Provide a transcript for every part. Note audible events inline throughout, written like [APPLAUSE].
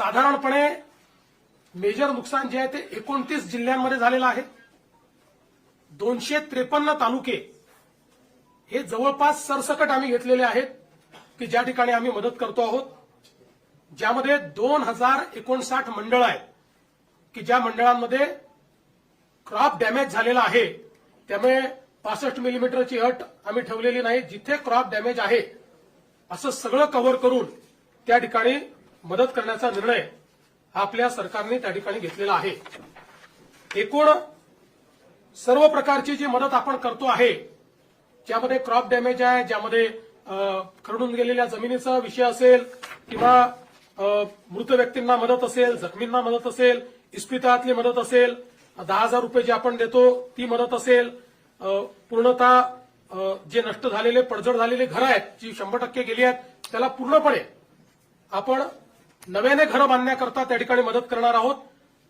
साधारणपणे मेजर नुकसान जे आहे ते एकोणतीस जिल्ह्यांमध्ये झालेलं आहे. दोनशे त्रेपन्न तालुके हे जवळपास सरसकट आम्ही घेतलेले आहेत की ज्या ठिकाणी आम्ही मदत करतो आहोत. ज्यामध्ये दोन हजार एकोणसाठ मंडळ आहेत की ज्या मंडळांमध्ये क्रॉप डॅमेज झालेला आहे. त्यामुळे पासष्ट मिलीमीटरची अट आम्ही ठेवलेली नाही. जिथे क्रॉप डॅमेज आहे असं सगळं कव्हर करून त्या ठिकाणी मदत करण्याचा निर्णय हा आपल्या सरकारने त्या ठिकाणी घेतलेला आहे. एकूण सर्व प्रकारची जी मदत आपण करतो आहे ज्यामध्ये क्रॉप डॅमेज आहे ज्यामध्ये खरडून गेलेल्या जमिनीचा विषय असेल किंवा मृत व्यक्तींना मदत असेल जखमींना मदत असेल इस्पितळातली मदत असेल दहा हजार रुपये जे आपण देतो ती मदत असेल पूर्णतः जे नष्ट झालेले पडझड झालेले घरं आहेत जी शंभर टक्के गेली आहेत त्याला पूर्णपणे आपण नव्याने घरं बांधण्याकरता त्या ठिकाणी मदत करणार आहोत.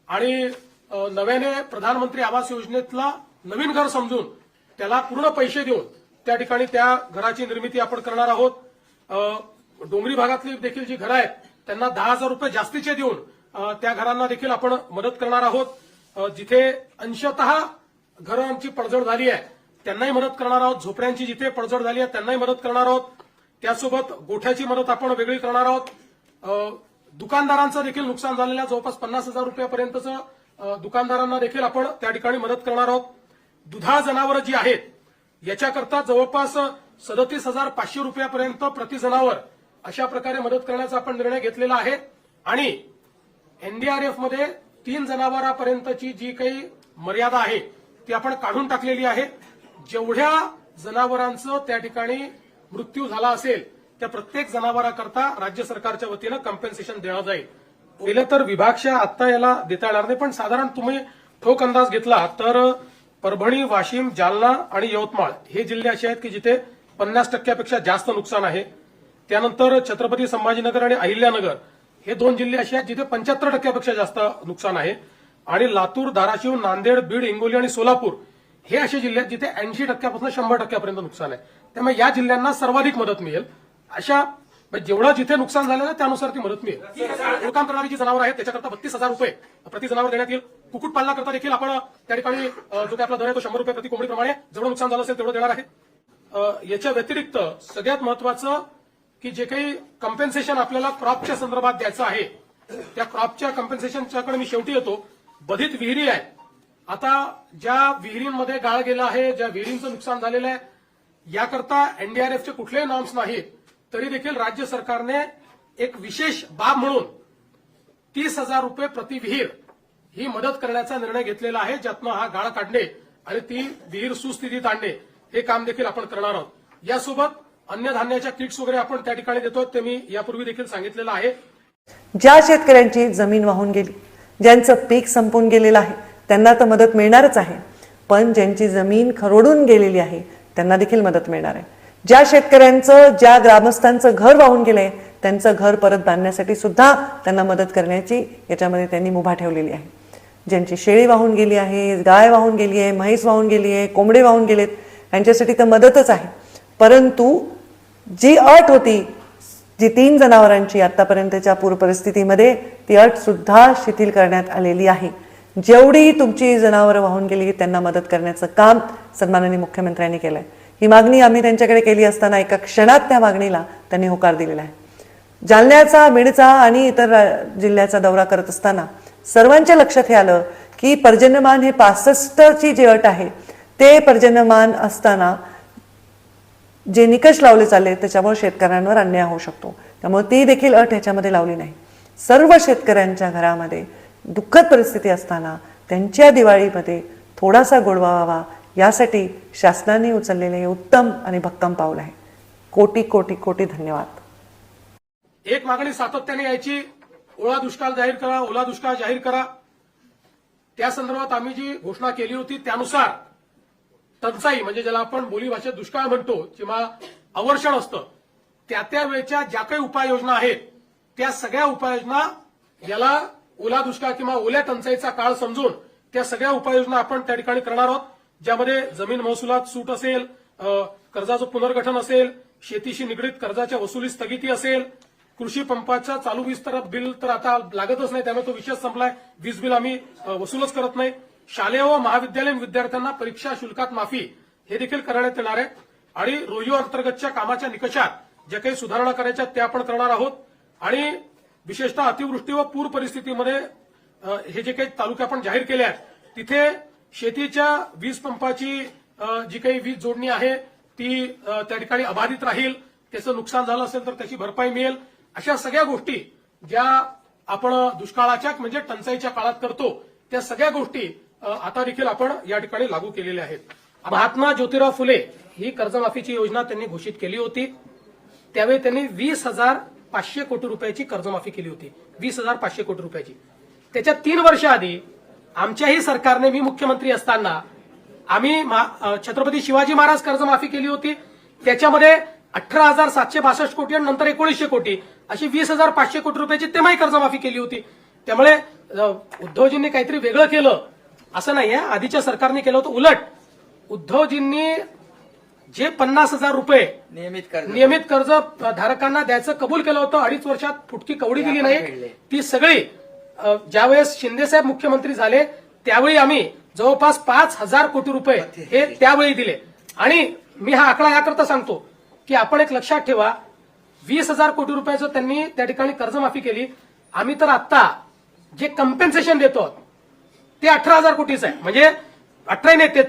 आणि नव्याने प्रधानमंत्री आवास योजनेतला नवीन घर समजून त्याला पूर्ण पैसे देऊन त्या ठिकाणी त्या घराची निर्मिती आपण करणार आहोत. डोंगरी भागातली देखील जी घरं आहेत त्यांना दहा हजार रुपये जास्तीचे देऊन त्या घरांना देखील आपण मदत करणार आहोत. जिथे अंशतः घरांची पडझड झाली आहे त्यांनाही मदत करणार आहोत. झोपड्यांची जिथे पडझड झाली आहे त्यांनाही मदत करणार आहोत. त्यासोबत गोठ्याची मदत आपण वेगळी करणार आहोत. दुकानदारांचं देखील नुकसान झालेलं जवळपास पन्नास हजार रुपयापर्यंतचं दुकानदारांना देखील आपण त्या ठिकाणी मदत करणार आहोत. दुधाळ जनावरं जी आहेत याच्याकरता जवळपास सदतीस हजार पाचशे रुपयापर्यंत प्रति जनावर अशा प्रकारे मदत करण्याचा आपण निर्णय घेतलेला आहे. आणि एनडीआरएफमध्ये तीन जनावरांपर्यंतची जी काही मर्यादा आहे ती आपण काढून टाकलेली आहे. जेवढ्या जनावरांचं त्या ठिकाणी मृत्यू झाला असेल त्या प्रत्येक जनावराकरता राज्य सरकारच्या वतीनं कम्पेन्सेशन देणं जाईल. पहिलं तर विभागशा आता याला देता येणार नाही पण साधारण तुम्ही ठोक अंदाज घेतला तर परभणी वाशिम जालना आणि यवतमाळ हे जिल्हे असे आहेत की जिथे पन्नास टक्क्यापेक्षा जास्त नुकसान आहे. त्यानंतर छत्रपती संभाजीनगर आणि अहिल्यानगर हे दोन जिल्हे असे आहेत जिथे पंच्याहत्तर टक्क्यापेक्षा जास्त नुकसान आहे. आणि लातूर धाराशिव नांदेड बीड हिंगोली आणि सोलापूर हे असे जिल्हे आहेत जिथे ऐंशी टक्क्यापासून शंभर टक्क्यापर्यंत नुकसान आहे. त्यामुळे या जिल्ह्यांना सर्वाधिक मदत मिळेल. अशा जेवढा जेवढं जिथे नुकसान झालेलं आहे त्यानुसार ती मदत मिळेल. काम करणारी जी जनावर आहेत त्याच्याकरता बत्तीस हजार रुपये प्रति जनावर देण्यात येईल. कुक्कुटपालनाकरता देखील आपण त्या ठिकाणी जो काही आपला दर आहे तो शंभर रुपये प्रति कोंबडीप्रमाणे जेवढं नुकसान झालं असेल तेवढं देणार आहे. याच्या व्यतिरिक्त सगळ्यात महत्वाचं की जे काही कम्पेन्सेशन आपल्याला क्रॉपच्या संदर्भात द्यायचं आहे त्या क्रॉपच्या कम्पेन्सेशनच्याकडे मी शेवटी येतो. बधित विहिरी आहे. आता ज्या विहिरींमध्ये गाळ गेला आहे ज्या विहिरींचं नुकसान झालेलं आहे याकरता एनडीआरएफचे कुठलेही नॉर्म्स नाहीत. तरी देखील राज्य सरकारने एक विशेष बाब म्हणून तीस हजार रुपये प्रति विहीर ही मदत करण्याचा निर्णय घेतलेला आहे ज्यातनं हा गाळ काढणे आणि ती विहीर सुस्थितीत आणणे हे काम देखील आपण करणार आहोत. यासोबत अन्नधान्याच्या किट्स वगैरे आपण त्या ठिकाणी देतो ते मी यापूर्वी देखील सांगितलेलं आहे. ज्या शेतकऱ्यांची जमीन वाहून गेली ज्यांचं पीक संपून गेलेलं आहे त्यांना तर मदत मिळणारच आहे. पण ज्यांची जमीन खरोडून गेलेली आहे त्यांना देखील मदत मिळणार आहे. ज्या शेतकऱ्यांचं ज्या ग्रामस्थांचं घर वाहून गेलंय त्यांचं घर परत बांधण्यासाठी सुद्धा त्यांना मदत करण्याची याच्यामध्ये त्यांनी मुभा ठेवलेली आहे. ज्यांची शेळी वाहून गेली आहे गाय वाहून गेली आहे म्हैस वाहून गेली आहे कोंबडे वाहून गेलेत यांच्यासाठी तर मदतच आहे. परंतु जी अट होती जी तीन जनावरांची आतापर्यंतच्या पूर परिस्थितीमध्ये ती अट सुद्धा शिथिल करण्यात आलेली आहे. जेवढी तुमची जनावरं वाहून गेली त्यांना मदत करण्याचं काम सन्माननीय मुख्यमंत्र्यांनी केलंय. ही मागणी आम्ही त्यांच्याकडे केली असताना एका क्षणात त्या मागणीला त्यांनी होकार दिलेला आहे. जालन्याचा बीडचा आणि इतर जिल्ह्याचा दौरा करत असताना सर्वांच्या लक्षात हे आलं की पर्जन्यमान हे पासष्टची जी अट आहे ते पर्जन्यमान असताना जे निकष लावले चालले त्याच्यामुळे शेतकऱ्यांवर अन्याय होऊ शकतो. त्यामुळे ती देखील अट ह्याच्यामध्ये लावली नाही. सर्व शेतकऱ्यांच्या घरामध्ये दुःखद परिस्थिती असताना त्यांच्या दिवाळीमध्ये थोडासा गोडवा व्हावा यासाठी शासनाने उचललेले हे उत्तम आणि भक्कम पाऊल आहे. कोटी कोटी कोटी धन्यवाद. एक मागणी सातत्याने यायची. ओला दुष्काळ जाहीर करा ओला दुष्काळ जाहीर करा. त्या संदर्भात आम्ही जी घोषणा केली होती त्यानुसार टंचाई म्हणजे ज्याला आपण बोलीभाषेत दुष्काळ म्हणतो किंवा अवर्षण असतं त्या त्या वेळच्या ज्या काही उपाययोजना आहेत त्या सगळ्या उपाययोजना याला ओला दुष्काळ किंवा ओल्या टंचाईचा काळ समजून त्या सगळ्या उपाययोजना आपण त्या ठिकाणी करणार आहोत. ज्यामध्ये जमीन महसुलात सूट असेल कर्जाचं पुनर्गठन असेल शेतीशी निगडीत कर्जाच्या वसुली स्थगिती असेल कृषी पंपाचा चालू वीज तर बिल तर आता लागतच नाही त्यामुळे तो विषय संपलाय. वीज बिल आम्ही वसूलच करत नाही. शालेय व महाविद्यालयीन विद्यार्थ्यांना परीक्षा शुल्कात माफी हे देखील करण्यात येणार आहे. आणि रोयो अंतर्गतच्या कामाच्या निकषात ज्या काही सुधारणा करायच्या त्या आपण करणार आहोत. आणि विशेषतः अतिवृष्टी व पूर परिस्थितीमध्ये हे जे काही तालुके आपण जाहीर केले आहेत तिथे शेतीच्या वीज पंपाची जी काही वीज जोडणी आहे ती त्या ठिकाणी अबाधित राहील. त्याचं नुकसान झालं असेल तर त्याची भरपाई मिळेल. अशा सगळ्या गोष्टी ज्या आपण दुष्काळाच्या म्हणजे टंचाईच्या काळात करतो त्या सगळ्या गोष्टी आता देखील आपण या ठिकाणी लागू केलेल्या आहेत. महात्मा ज्योतिराव फुले ही कर्जमाफीची योजना त्यांनी घोषित केली होती. त्यावेळी त्यांनी वीस हजार पाचशे कोटी रुपयाची कर्जमाफी केली होती. वीस हजार पाचशे कोटी रुपयाची. त्याच्या तीन वर्ष आधी आमच्याही सरकारने मी मुख्यमंत्री असताना आम्ही छत्रपती शिवाजी महाराज कर्जमाफी केली होती. त्याच्यामध्ये अठरा हजार सातशे बासष्ट कोटी आणि नंतर एकोणीसशे कोटी अशी वीस हजार पाचशे कोटी रुपयाची तेव्हाही कर्जमाफी केली होती. त्यामुळे उद्धवजींनी काहीतरी वेगळं केलं. असं नाहीये. आधीच्या सरकारने केलं होतं उलट. उद्धवजींनी जे पन्नास हजार रुपये नियमित कर्ज नियमित कर्ज धारकांना द्यायचं कबूल केलं होतं. अडीच वर्षात फुटकी कवडी दिली नाही. ती सगळी ज्यावेळेस शिंदेसाहेब मुख्यमंत्री झाले त्यावेळी आम्ही जवळपास पाच हजार कोटी रुपये हे त्यावेळी दिले. आणि मी हा आकडा याकरता सांगतो की आपण एक लक्षात ठेवा वीस हजार कोटी रुपयाचं त्यांनी त्या ठिकाणी कर्जमाफी केली. आम्ही तर आता जे कम्पेन्सेशन देतो ते अठरा हजार कोटीच आहे. म्हणजे अठरा नाही ते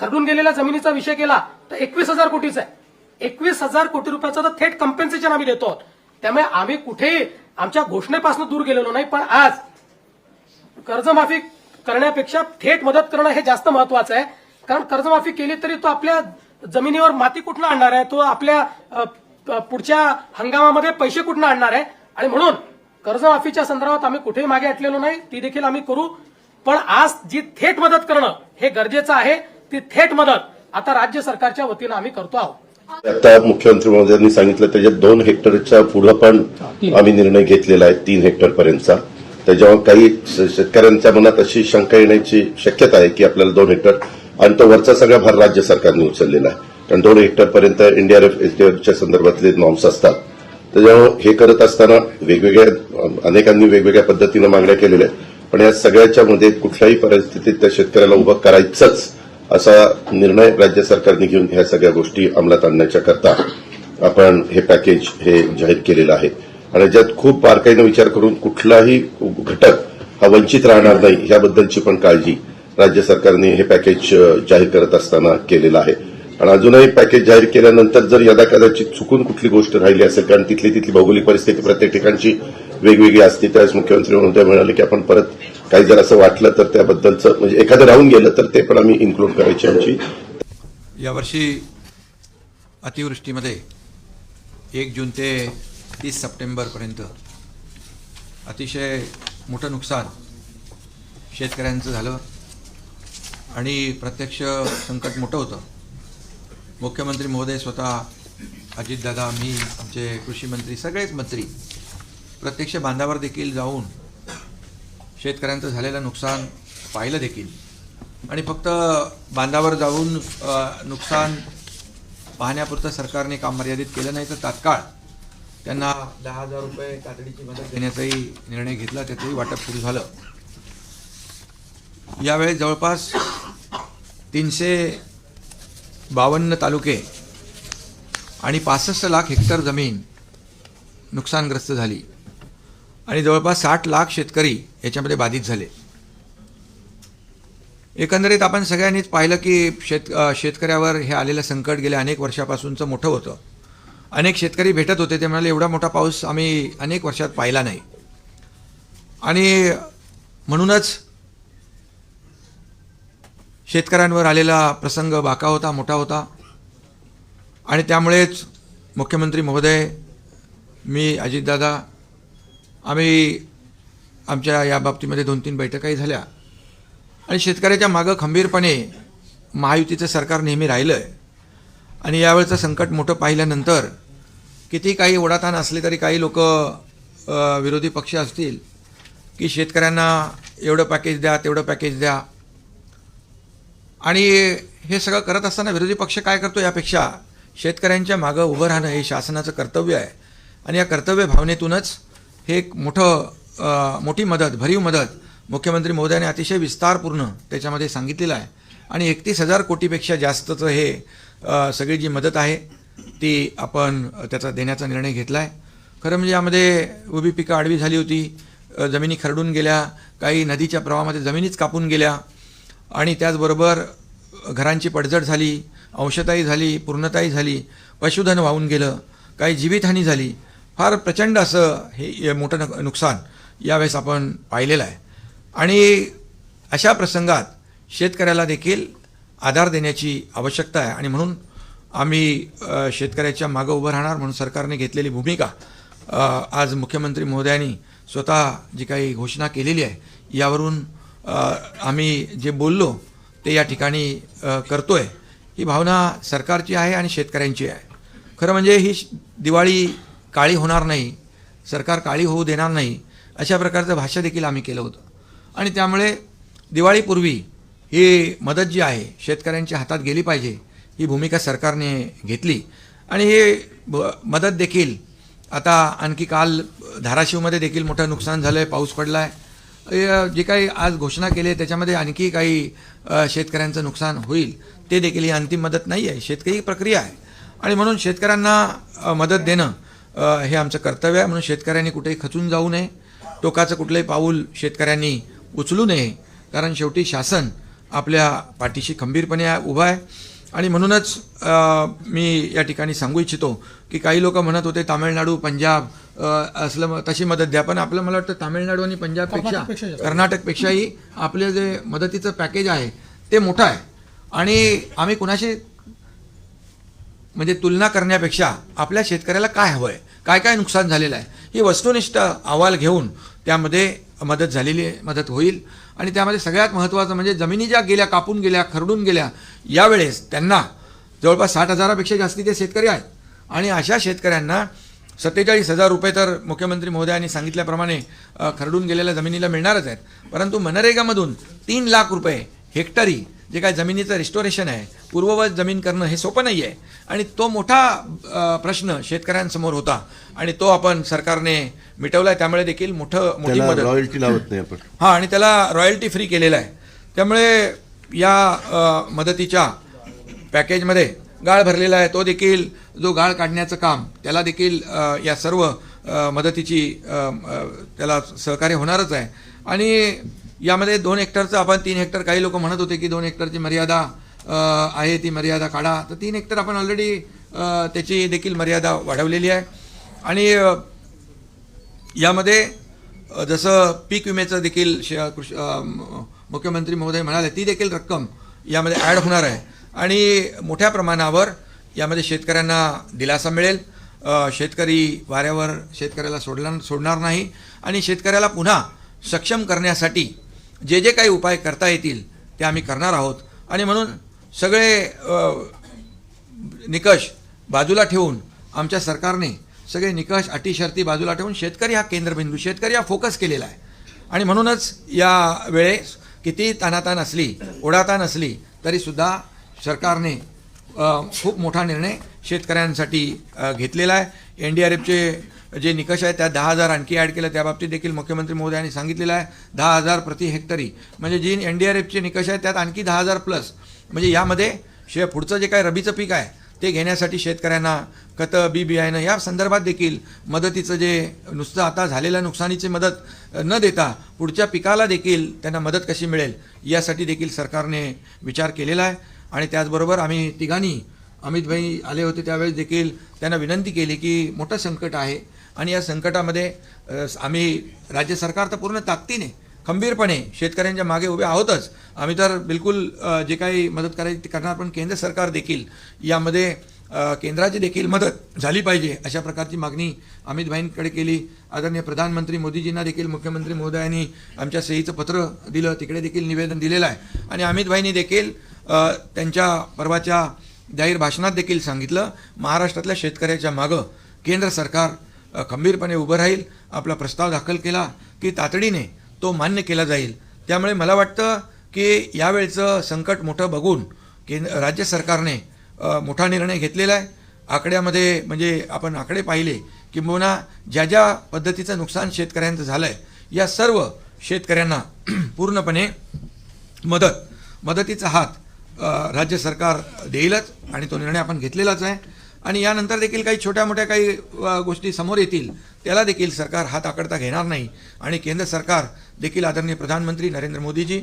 खरडून गेलेल्या जमिनीचा विषय केला तर एकवीस हजार कोटीचा आहे. एकवीस हजार कोटी रुपयाचं तर थेट कम्पेन्सेशन आम्ही देतो. आहोत. त्यामुळे आम्ही कुठेही आमच्या घोषणेपासून दूर गेलेलो नाही पण आज कर्जमाफी करण्यापेक्षा थेट मदत करणं हे जास्त महत्वाचं आहे. कारण कर्जमाफी केली तरी तो आपल्या जमिनीवर माती कुठनं आणणार आहे? तो आपल्या पुढच्या हंगामामध्ये पैसे कुठनं आणणार आहे? आणि म्हणून कर्जमाफीच्या संदर्भात आम्ही कुठेही मागे हटलेलो नाही. ती देखील आम्ही करू. पण आज जी थेट मदत करणं हे गरजेचं आहे ती थेट मदत आता राज्य सरकारच्या वतीनं आम्ही करतो आहोत. आता मुख्यमंत्री महोदयांनी सांगितलं त्याच्यात दोन हेक्टरच्या पुढं पण आम्ही निर्णय घेतलेला आहे तीन हेक्टर पर्यंतचा त्याच्यावर काही शेतकऱ्यांच्या मनात अशी शंका येण्याची शक्यता आहे की आपल्याला दोन हेक्टर आणि तो वरचा सगळा भार राज्य सरकारने उचललेला आहे. कारण दोन हेक्टर पर्यंत एनडीआरएफ एसडीआरएफच्या संदर्भातले नॉर्म्स असतात. त्याच्यामुळे हे करत असताना वेगवेगळ्या अनेकांनी वेगवेगळ्या पद्धतीनं मागण्या केलेल्या आहेत. पण या सगळ्याच्या मध्ये कुठल्याही परिस्थितीत त्या शेतकऱ्याला उभं करायचंच असा निर्णय राज्य सरकारने घेऊन ह्या सगळ्या गोष्टी अंमलात आणण्याच्या करता आपण हे पॅकेज हे जाहीर केलेलं आहे. आणि ज्यात खूप बारकाईनं विचार करून कुठलाही घटक हा वंचित राहणार नाही याबद्दलची पण काळजी राज्य सरकारने हे पॅकेज जाहीर करत असताना केलेलं आहे. आणि अजूनही पॅकेज जाहीर केल्यानंतर जर यदा कदाचित चुकून कुठली गोष्ट राहिली असेल कारण तिथली तिथली भौगोलिक परिस्थिती प्रत्येक ठिकाणची वेगवेगळी असते त्यावेळेस मुख्यमंत्री महोदय म्हणाले की आपण परत काही जर असं वाटलं तर त्याबद्दलचं म्हणजे एखादं राहून गेलं तर ते पण आम्ही इन्क्लूड करायची आमची. यावर्षी अतिवृष्टीमध्ये एक जून ते तीस सप्टेंबरपर्यंत अतिशय मोठं नुकसान शेतकऱ्यांचं झालं आणि प्रत्यक्ष संकट मोठं होतं. मुख्यमंत्री महोदय स्वतः अजितदादा मी आमचे कृषी मंत्री सगळेच मंत्री प्रत्यक्ष बांधावर देखील जाऊन शेतकऱ्यांचं झालेलं नुकसान पाहिलं देखील. आणि फक्त बांधावर जाऊन नुकसान पाहण्यापुरतं सरकारने काम मर्यादित केलं नाही तर तात्काळ त्यांना दहा हजार रुपये तातडीची मदत देण्याचाही निर्णय घेतला त्याचंही वाटप सुरू झालं. यावेळी जवळपास तीनशे बावन्न तालुके आणि पासष्ट लाख हेक्टर जमीन नुकसानग्रस्त झाली. आणि जवळपास साठ लाख शेतकरी याच्यामध्ये बाधित झाले. एकंदरीत आपण सगळ्यांनीच पाहिलं की शेत शेतकऱ्यावर हे आलेलं संकट गेल्या अनेक वर्षापासूनचं मोठं होतं. अनेक शेतकरी भेटत होते ते म्हणाले एवढा मोठा पाऊस आम्ही अनेक वर्षात पाहिला नाही. आणि म्हणूनच शेतकऱ्यांवर आलेला प्रसंग बाका होता मोठा होता. आणि त्यामुळेच मुख्यमंत्री महोदय मी अजितदादा आम्ही आमच्या या बाबतीमध्ये दोन तीन बैठकाही झाल्या. आणि शेतकऱ्याच्या मागं खंबीरपणे महायुतीचं सरकार नेहमी राहिलं आहे आणि यावेळचं संकट मोठं पाहिल्यानंतर किती काही ओढाताण असले तरी काही लोक विरोधी पक्ष असतील की शेतकऱ्यांना एवढं पॅकेज द्या तेवढं पॅकेज द्या. आणि हे सगळं करत असताना विरोधी पक्ष काय करतो यापेक्षा शेतकऱ्यांच्या मागं उभं राहणं हे शासनाचं कर्तव्य आहे. आणि या कर्तव्य भावनेतूनच हे एक मोठं मोठी मदत भरीव मदत मुख्यमंत्री महोदयाने अतिशय विस्तारपूर्ण त्याच्यामध्ये सांगितलेलं आहे. आणि एकतीस हजार कोटीपेक्षा जास्तचं हे सगळी जी मदत आहे ती आपण त्याचा देण्याचा निर्णय घेतला आहे खरं म्हणजे यामध्ये उभी पिकं आडवी झाली होती जमिनी खरडून गेल्या काही नदीच्या प्रवाहामध्ये जमिनीच कापून गेल्या आणि त्याचबरोबर घरांची पडझड झाली अंशताई झाली पूर्णताई झाली पशुधन वाहून गेलं काही जीवितहानी झाली. फार प्रचंड असं हे मोठं नुकसान यावेळेस आपण पाहिलेलं आहे. आणि अशा प्रसंगात शेतकऱ्याला देखील आधार देण्याची आवश्यकता आहे. आणि म्हणून आम्ही शेतकऱ्याच्या मागं उभं राहणार म्हणून सरकारने घेतलेली भूमिका आज मुख्यमंत्री महोदयांनी स्वतः जी काही घोषणा केलेली आहे यावरून आम्ही जे बोललो ते या ठिकाणी करतो करतोय. ही भावना सरकारची आहे आणि शेतकऱ्यांची आहे. खरं म्हणजे ही श- दिवाळी काळी होणार नाही सरकार काळी होऊ देणार नाही अशा प्रकारचं भाष्य देखील आम्ही केलं होतं. आणि त्यामुळे दिवाळीपूर्वी ही मदत जी आहे शेतकऱ्यांच्या हातात गेली पाहिजे ही भूमिका सरकारने घेतली. आणि हे ब- मदत देखील आता आणखी काल धाराशिवमध्ये देखील मोठं नुकसान झालं आहे पाऊस पडला आहे जे काही आज घोषणा केली आहे त्याच्यामध्ये आणखी काही शेतकऱ्यांचं नुकसान होईल ते देखील ही अंतिम मदत नाही आहे शेतकरी प्रक्रिया आहे. आणि म्हणून शेतकऱ्यांना मदत देणं हे आमचं कर्तव्य आहे म्हणून शेतकऱ्यांनी कुठेही खचून जाऊ नये. टोकाचं कुठलंही पाऊल शेतकऱ्यांनी उचलू नये. कारण शेवटी शासन आपल्या पाठीशी खंबीरपणे आहे- उभं आहे. आणि म्हणूनच मी या ठिकाणी सांगू इच्छितो की काही लोक म्हणत होते तामिळनाडू पंजाब असलं तशी मदत द्या. पण आपलं मला वाटतं तामिळनाडू आणि पंजाबपेक्षा. कर्नाटकपेक्षाही आपलं जे मदतीचं पॅकेज आहे ते मोठं आहे. आणि आम्ही कुणाशी म्हणजे तुलना करण्यापेक्षा आपल्या शेतकऱ्याला काय हवं आहे काय काय नुकसान झालेलं आहे? ही वस्तुनिष्ठ अहवाल घेऊन त्यामध्ये मदत झालेली आहे मदत होईल. आणि त्यामध्ये सगळ्यात महत्त्वाचं म्हणजे जमिनी ज्या गेल्या कापून गेल्या खरडून गेल्या यावेळेस त्यांना जवळपास साठ हजारापेक्षा जास्तीचे शेतकरी आहेत. आणि अशा शेतकऱ्यांना सत्तेचाळीस हजार रुपये तर मुख्यमंत्री महोदयांनी सांगितल्याप्रमाणे खरडून गेलेल्या जमिनीला मिळणारच आहेत. परंतु मनरेगामधून तीन लाख रुपये हेक्टरी जे काय जमिनीचं रिस्टोरेशन आहे पूर्ववत जमीन करणं हे सोपं नाही आहे आणि तो मोठा प्रश्न शेतकऱ्यांसमोर होता. आणि तो आपण सरकारने मिटवला आहे त्यामुळे देखील मोठं मोठी मदत. रॉयल्टी लावत नाही आपण. [CLEARS THROAT] हां आणि त्याला रॉयल्टी फ्री केलेलं आहे. त्यामुळे या मदतीच्या पॅकेजमध्ये गाळ भरलेला आहे. तो देखील जो गाळ काढण्याचं काम त्याला देखील या सर्व मदतीची त्याला सहकार्य होणारच आहे. आणि यामध्ये दोन हेक्टरचं आपण तीन हेक्टर काही लोक म्हणत होते की दोन हेक्टरची मर्यादा आहे ती मर्यादा काढा. तर तीन हेक्टर आपण ऑलरेडी त्याची देखील मर्यादा वाढवलेली आहे. आणि यामध्ये जसं पीक विम्याचं देखील शे- कृषी मुख्यमंत्री महोदय म्हणाले ती देखील रक्कम यामध्ये ॲड होणार आहे. आणि मोठ्या प्रमाणावर यामध्ये शेतकऱ्यांना दिलासा मिळेल. शेतकरी वाऱ्यावर शेतकऱ्याला सोडला सोडणार नाही. आणि शेतकऱ्याला पुन्हा सक्षम करण्यासाठी जे जे काही उपाय करता येतील ते आम्ही करणार आहोत. आणि म्हणून सगळे निकष बाजूला ठेवून आमच्या सरकारने सगळे निकष अटी शर्ती बाजूला ठेवून शेतकरी हा केंद्रबिंदू शेतकरी हा फोकस केलेला आहे. आणि म्हणूनच या वेळेस किती तानातान असली ओढाताण असली तरीसुद्धा सरकारने खूप मोठा निर्णय शेतकऱ्यांसाठी घेतलेला आहे. एन डी आर एफचे जे निकष आहेत त्या दहा हजार आणखी ॲड केलं त्याबाबतीत देखील मुख्यमंत्री महोदयांनी सांगितलेलं आहे दहा हजार प्रति हेक्टरी. म्हणजे जी एन डी आर एफचे निकष आहेत त्यात आणखी दहा हजार प्लस म्हणजे यामध्ये शे पुढचं जे काय रबीचं पीक आहे ते घेण्यासाठी शेतकऱ्यांना खतं बी बियाणं या संदर्भात देखील मदतीचं जे नुसतं आता झालेल्या नुकसानीची मदत न देता पुढच्या पिकाला देखील त्यांना मदत कशी मिळेल यासाठी देखील सरकारने विचार केलेला आहे. आणि त्याचबरोबर आम्ही तिघांनी अमितभाई आले होते त्यावेळेस देखील त्यांना विनंती केली की मोठं संकट आहे. आणि या संकटामध्ये आम्ही राज्य सरकार तर पूर्ण ताकदीने खंबीरपणे शेतकऱ्यांच्या मागे उभे आहोतच. आम्ही तर बिलकुल जे काही मदत करायची ती करणार पण केंद्र सरकार देखील यामध्ये केंद्राची देखील मदत झाली पाहिजे अशा प्रकारची मागणी अमितभाईंकडे केली. आदरणीय प्रधानमंत्री मोदीजींना देखील मुख्यमंत्री महोदयांनी आमच्या सहीचं पत्र दिलं तिकडे देखील निवेदन दिलेलं आहे. आणि अमितभाईंनी देखील त्यांच्या परवाच्या जाहीर भाषणात देखील सांगितलं महाराष्ट्रातल्या शेतकऱ्याच्या मागं केंद्र सरकार खंबीरपणे उभं राहील आपला प्रस्ताव दाखल केला की तातडीने तो मान्य केला जाईल. त्यामुळे मला वाटतं की यावेळचं संकट मोठं बघून केंद्र राज्य सरकारने मोठा निर्णय घेतलेला आहे. आकड्यामध्ये म्हणजे आपण आकडे पाहिले किंबहुना ज्या ज्या पद्धतीचं नुकसान शेतकऱ्यांचं झालं आहे या सर्व शेतकऱ्यांना [CLEARS THROAT] पूर्णपणे मदत मदतीचा हात राज्य सरकार देईलच आणि तो निर्णय आपण घेतलेलाच आहे. आणि यानंतर देखील काही छोट्या मोठ्या काही गोष्टी समोर येतील त्याला देखील सरकार हात आकडता घेणार नाही. आणि केंद्र सरकार देखील आदरणीय प्रधानमंत्री नरेंद्र मोदीजी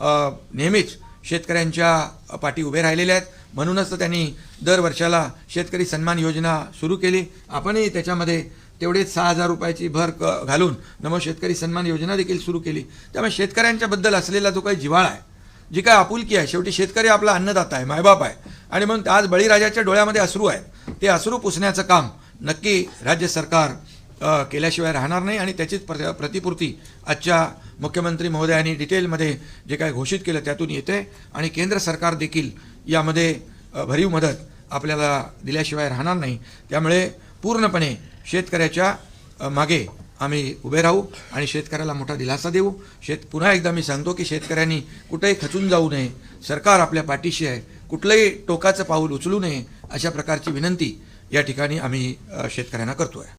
नेहमीच शेतकऱ्यांच्या पाठी उभे राहिलेले आहेत. म्हणूनच तर त्यांनी दर वर्षाला शेतकरी सन्मान योजना सुरू केली. आपणही त्याच्यामध्ये तेवढेच सहा हजार रुपयाची भर क घालून नमो शेतकरी सन्मान योजना देखील सुरू केली. त्यामुळे शेतकऱ्यांच्याबद्दल असलेला जो काही जिव्हाळा आहे जी काय आपुलकी आहे शेवटी शेतकरी आपला अन्नदाता आहे मायबाप आहे. आणि म्हणून आज बळीराजाच्या डोळ्यामध्ये अश्रू आहेत. ते अश्रू पुसण्याचं काम नक्की राज्य सरकार केल्याशिवाय राहणार नाही आणि त्याचीच प्र प्रतिपूर्ती आजच्या मुख्यमंत्री महोदयांनी डिटेलमध्ये जे काय घोषित केलं त्यातून येते. आणि केंद्र सरकार देखील यामध्ये भरीव मदत आपल्याला दिल्याशिवाय राहणार नाही. त्यामुळे पूर्णपणे शेतकऱ्याच्या मागे आम्ही उभे राहू आणि शेतकऱ्याला मोठा दिलासा देऊ. शेत पुन्हा एकदा मी सांगतो की शेतकऱ्यांनी कुठेही खचून जाऊ नये. सरकार आपल्या पाठीशी आहे. कुठलंही टोकाचं पाऊल उचलू नये अशा प्रकारची विनंती या ठिकाणी आम्ही शेतकऱ्यांना करतो आहे